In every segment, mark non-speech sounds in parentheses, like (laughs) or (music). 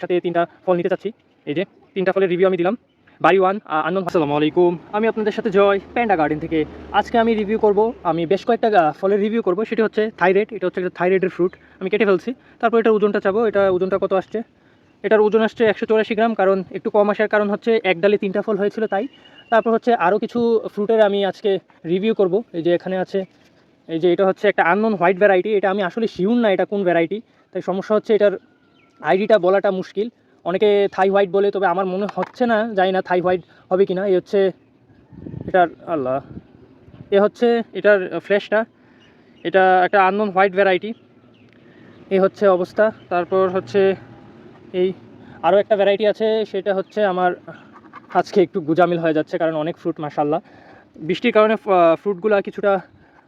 সাথে তিনটা ফল নিতে চাচ্ছি। এই যে তিনটা ফলের রিভিউ আমি দিলাম। বাড়ি ওয়ান আনন্দ আসসালামু আলাইকুম। আমি আপনাদের সাথে জয় প্যান্ডা গার্ডেন থেকে। আজকে আমি রিভিউ করব আমি বেশ কয়েকটা ফলের রিভিউ করব। সেটি হচ্ছে থাইরয়েড এটা হচ্ছে একটা থাইরয়েডের ফ্রুট আমি কেটে ফেলছি। তারপর এটার ওজনটা চাবো। এটা ওজনটা কত আসছে? এটার ওজন আসছে একশো চৌরাশি গ্রাম কারণ একটু কম আসার কারণ হচ্ছে এক ডালে তিনটা ফল হয়েছিল তাই। তারপর হচ্ছে আরও কিছু ফ্রুটের আমি আজকে রিভিউ করব। এই যে এখানে আছে এই যে এটা হচ্ছে একটা আননোন হোয়াইট ভ্যারাইটি এটা আমি আসলে শিউর না এটা কোন ভ্যারাইটি তাই সমস্যা হচ্ছে এটার আইডিটা বলাটা মুশকিল। অনেকে থাই হোয়াইট বলে, তবে আমার মনে হচ্ছে না, জানি না থাই হোয়াইট হবে কি না এই হচ্ছে, এটার, আল্লাহ। এ হচ্ছে, এটার ফ্লেশটা এটা একটা আননোন হোয়াইট ভ্যারাইটি এই হচ্ছে অবস্থা। তারপর হচ্ছে, এই আরও একটা ভ্যারাইটি আছে। সেটা হচ্ছে আমার, আজকে একটু গুজামিল হয়ে যাচ্ছে, কারণ অনেক ফ্রুট মাসাল্লাহ বৃষ্টির কারণে ফ্রুটগুলো কিছুটা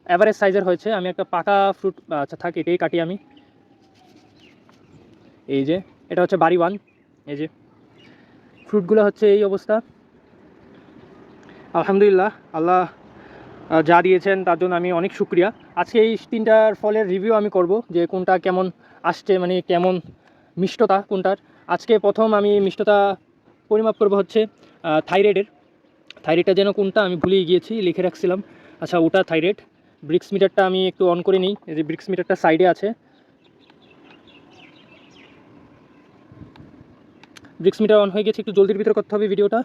অ্যাভারেজ সাইজের হয়েছে। আমি একটা পাকা ফ্রুট আচ্ছা থাক, এটাই কাটি আমি। এই যে, এটা হচ্ছে বাড়ি ওয়ান, এই যে। ফ্রুটগুলো হচ্ছে এই অবস্থা। আলহামদুলিল্লাহ, আল্লাহ যা দিয়েছেন তার জন্য আমি অনেক শুক্রিয়া। আজকে এই তিনটার ফলের রিভিউ আমি করব, যে কোনটা কেমন আসছে মানে কেমন মিষ্টতা কোনটার। আজকে প্রথম আমি মিষ্টতা পরিমাপ করব হচ্ছে থাইরয়েডের। থাইরয়েডটা যেন কোনটা আমি ভুলিয়ে গিয়েছি, লিখে রাখছিলাম। আচ্ছা ওটা থাইরয়েড। ব্রিক্স মিটারটা আমি একটু অন করে নিই। এই যে ব্রিক্স মিটারটা সাইডে আছে। ব্রিক্স মিটার অন হয়ে গেছে একটু জলদির ভিতরে করতে হবে ভিডিওটা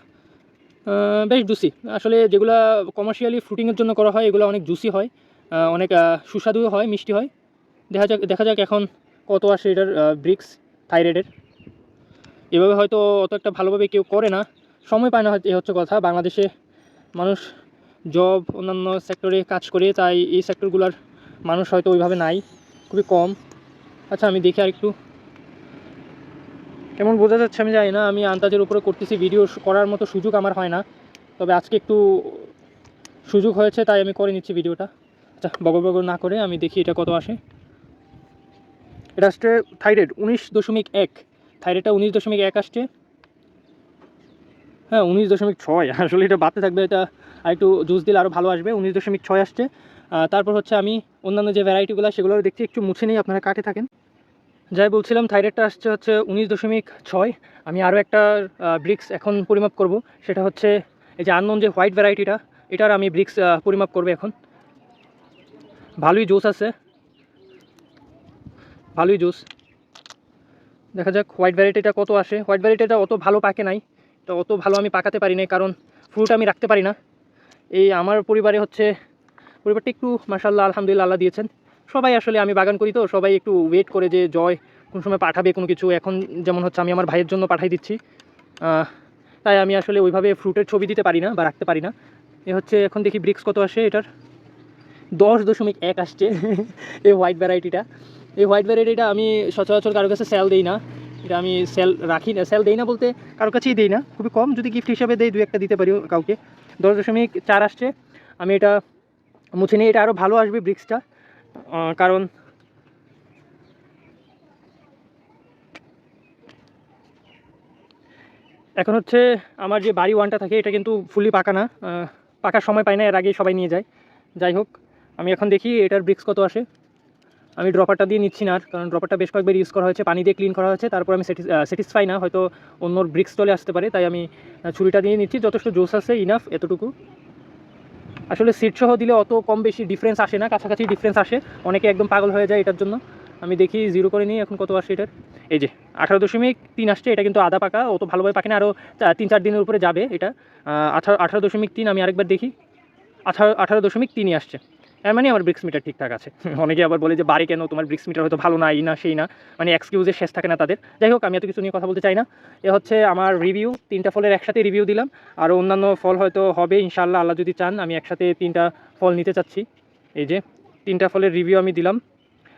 বেশ জুসি আসলে যেগুলো কমার্শিয়ালি ফ্রুটিংয়ের জন্য করা হয় এগুলো অনেক জুসি হয় অনেক আহ, সুস্বাদুও হয় মিষ্টি হয়। দেখা যাক দেখা যাক এখন কত আসে এটার ব্রিক্স থাইরয়েডের এভাবে হয়তো অত একটা ভালোভাবে কেউ করে না। সময় পায় না এ হচ্ছে কথা। বাংলাদেশে মানুষ জব অন্যান্য সেক্টরে কাজ করে তাই এই সেক্টরগুলোর মানুষ হয়তো ওইভাবে নাই খুবই কম। আচ্ছা আমি দেখি আর একটু কেমন বোঝা যাচ্ছে আমি জানি না। আমি আন্দাজের উপরে করতেছি ভিডিও করার মতো সুযোগ আমার হয় না। তবে আজকে একটু সুযোগ হয়েছে, তাই আমি করে নিচ্ছি ভিডিওটা আচ্ছা বগর না করে আমি দেখি এটা কত আসে। এটা আসছে থাইরয়েড উনিশ দশমিক এক। থাইরয়েডটা উনিশ দশমিক এক আসছে। হ্যাঁ উনিশ দশমিক ছয়। (laughs) আসলে এটা বাড়তে থাকবে, এটা আর একটু জুস দিলে আরও ভালো আসবে। উনিশ দশমিক ছয় আসছে। তারপর হচ্ছে আমি অন্যান্য যে ভ্যারাইটিগুলো সেগুলো দেখছি, একটু মুছে নেই আপনারা কাটে থাকেন। যাই বলছিলাম থাইরয়েডটা আসছে হচ্ছে উনিশ দশমিক ছয়। আমি আরও একটা ব্রিক্স এখন পরিমাপ করব। সেটা হচ্ছে এই যে আননোন যে হোয়াইট ভ্যারাইটিটা এটার আমি ব্রিক্স পরিমাপ করব এখন। ভালোই জুস আছে। ভালোই জুস দেখা যাক হোয়াইট ভ্যারাইটিটা কত আসে। হোয়াইট ভ্যারাইটিটা অত ভালো পাকে নাই। তো অত ভালো আমি পাকাতে পারি না কারণ ফ্রুট আমি রাখতে পারি না। এই আমার পরিবারে হচ্ছে, পরিবারটা একটু মাসাল্লাহ আলহামদুলিল্লাহ, আল্লাহ দিয়েছেন। সবাই আসলে আমি বাগান করি তো, সবাই একটু ওয়েট করে যে জয় কোন সময় পাঠাবে কোনো কিছু। এখন যেমন হচ্ছে আমি আমার ভাইয়ের জন্য পাঠাই দিচ্ছি। তাই আমি আসলে ওইভাবে ফ্রুটের ছবি দিতে পারি না বা রাখতে পারি না। এ হচ্ছে এখন দেখি ব্রিক্স কত আসে এটার। দশ দশমিক এক আসছে (laughs) এই হোয়াইট ভ্যারাইটিটা এই হোয়াইট ভ্যারাইটিটা আমি সচরাচর কারোর কাছে সেল দিই না। এটা আমি সেল রাখি না সেল দিই না বলতে কারোর কাছেই দিই না। খুবই কম যদি গিফট হিসাবে দেই, দু একটা দিতে পারি কাউকে। দশ দশমিক চার আসছে। আমি এটা মুছে নিই, এটা আরও ভালো আসবে ব্রিক্সটা কারণ এখন হচ্ছে আমার যে বাড়ি ওয়ানটা থাকে, এটা কিন্তু ফুলি পাকা না। পাকার সময় পাই না, এর আগে সবাই নিয়ে যায়। যাই হোক, আমি এখন দেখি এটার ব্রিক্স কত আসে। আমি ড্রপারটা দিয়ে নিচ্ছি না কারণ ড্রপারটা বেশ কয়েকবার ইউজ করা হয়েছে, পানি দিয়ে ক্লিন করা হয়েছে, তারপর আমি স্যাটিসফাই না, হয়তো অন্য ব্রিক্স চলে আসতে পারে, তাই আমি ছুরিটা দিয়ে নিচ্ছি। যথেষ্ট জোস আছে ইনাফ এতটুকু। আসলে সিট সহ দিলে অত কম বেশি ডিফারেন্স আসে না, কাছাকাছি ডিফারেন্স আসে। অনেকে একদম পাগল হয়ে যায় এটার জন্য। আমি দেখি জিরো করে নিই, এখন কত আসে এটার। এই যে, আঠারো দশমিক তিন আসছে, এটা কিন্তু আদা পাকা, অত ভালোভাবে পাকে না আরও তিন চার দিনের উপরে যাবে এটা। আঠারো আঠারো দশমিক তিন আমি আরেকবার দেখি। আঠারো আঠারো দশমিক তিনই আসছে। মানে আমার ব্রিক্স মিটার ঠিকঠাক আছে। (laughs) অনেকে আবার বলে যে বাড়ি কেন? তোমার ব্রিক্স মিটার হয়তো ভালো না এই না সেই না। মানে এক্সকিউজের শেষ থাকে না তাদের। যাই হোক আমি এত কিছু নিয়ে কথা বলতে চাই না। এ হচ্ছে আমার রিভিউ তিনটা ফলের একসাথে রিভিউ দিলাম। আর অন্যান্য ফল হয়তো হবে ইনশাল্লাহ আল্লাহ যদি চান আমি একসাথে তিনটা ফল নিতে চাচ্ছি। এই যে তিনটা ফলের রিভিউ আমি দিলাম।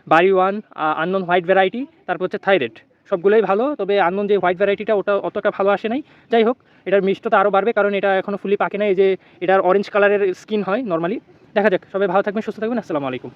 বাড়ি ওয়ান আননোন হোয়াইট ভ্যারাইটি তারপর হচ্ছে থাইরয়েড সবগুলোই ভালো তবে আননোন যে হোয়াইট ভ্যারাইটিটা ওটা অতটা ভালো আসে নাই। যাই হোক এটার মিষ্টতা আরও বাড়বে কারণ এটা এখনও ফুলি পাকে না এই যে এটার অরেঞ্জ কালারের স্কিন হয় নর্মালি দেখা যাক সবাই ভালো থাকবেন সুস্থ থাকবেন আসসালামু আলাইকুম।